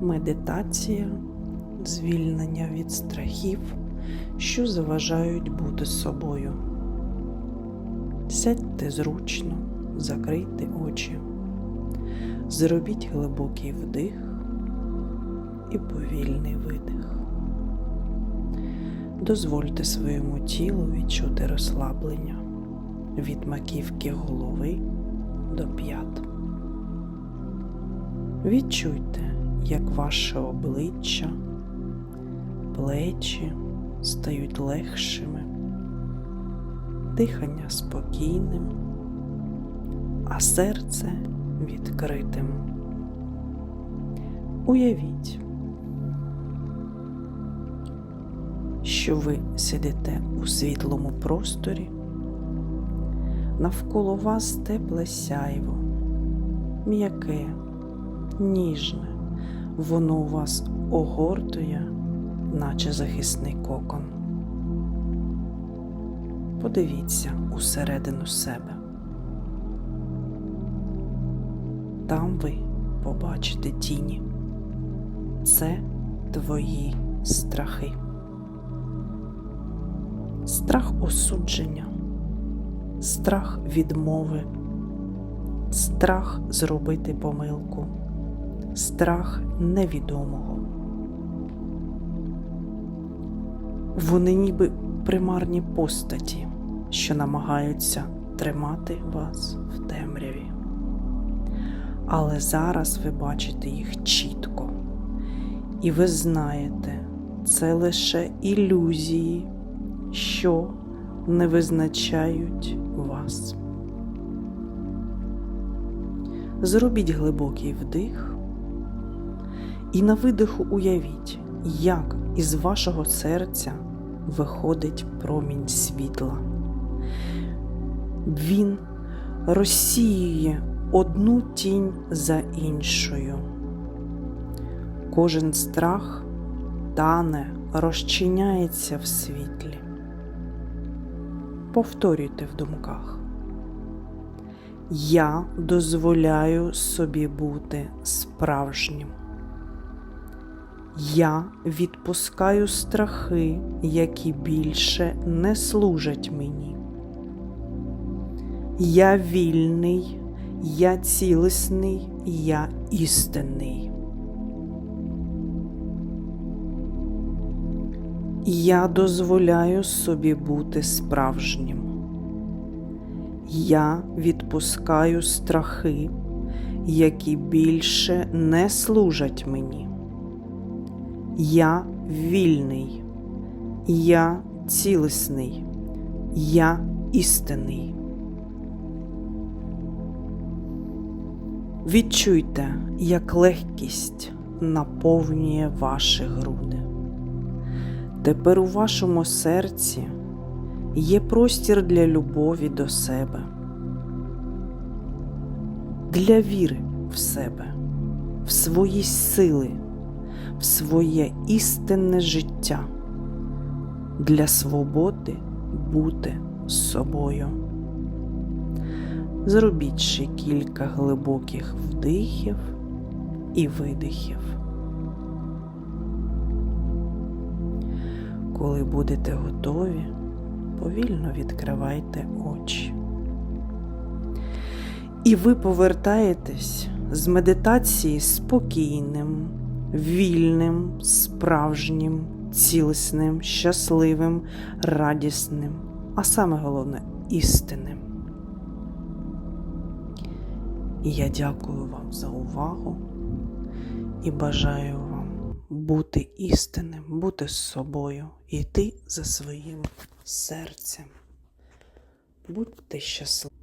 медитація, звільнення від страхів, що заважають бути собою. Сядьте зручно, закрийте очі, зробіть глибокий вдих і повільний видих. Дозвольте своєму тілу відчути розслаблення від маківки голови до п'ят. Відчуйте, як ваше обличчя, плечі стають легшими, дихання спокійним, а серце відкритим. Уявіть, що ви сидите у світлому просторі, навколо вас тепле сяйво, м'яке, ніжне, воно вас огортує, наче захисний кокон. Подивіться усередину себе. Там ви побачите тіні. Це твої страхи. Страх осудження, страх відмови, страх зробити помилку, страх невідомого. Вони ніби примарні постаті, що намагаються тримати вас в темряві. Але зараз ви бачите їх чітко, і ви знаєте, це лише ілюзії, що не визначають вас. Зробіть глибокий вдих і на видиху уявіть, як із вашого серця виходить промінь світла. Він розсіює одну тінь за іншою. Кожен страх тане, розчиняється в світлі. Повторюйте в думках. Я дозволяю собі бути справжнім. Я відпускаю страхи, які більше не служать мені. Я вільний, я цілісний, я істинний. Я дозволяю собі бути справжнім. Я відпускаю страхи, які більше не служать мені. Я вільний, я цілісний, я істинний. Відчуйте, як легкість наповнює ваші груди. Тепер у вашому серці є простір для любові до себе, для віри в себе, в свої сили, в своє істинне життя, для свободи бути собою. Зробіть ще кілька глибоких вдихів і видихів. Коли будете готові, повільно відкривайте очі. І ви повертаєтесь з медитації спокійним, вільним, справжнім, цілісним, щасливим, радісним, а саме головне істинним. І я дякую вам за увагу і бажаю вам бути істинним, бути з собою, йти за своїм серцем. Будьте щасливі.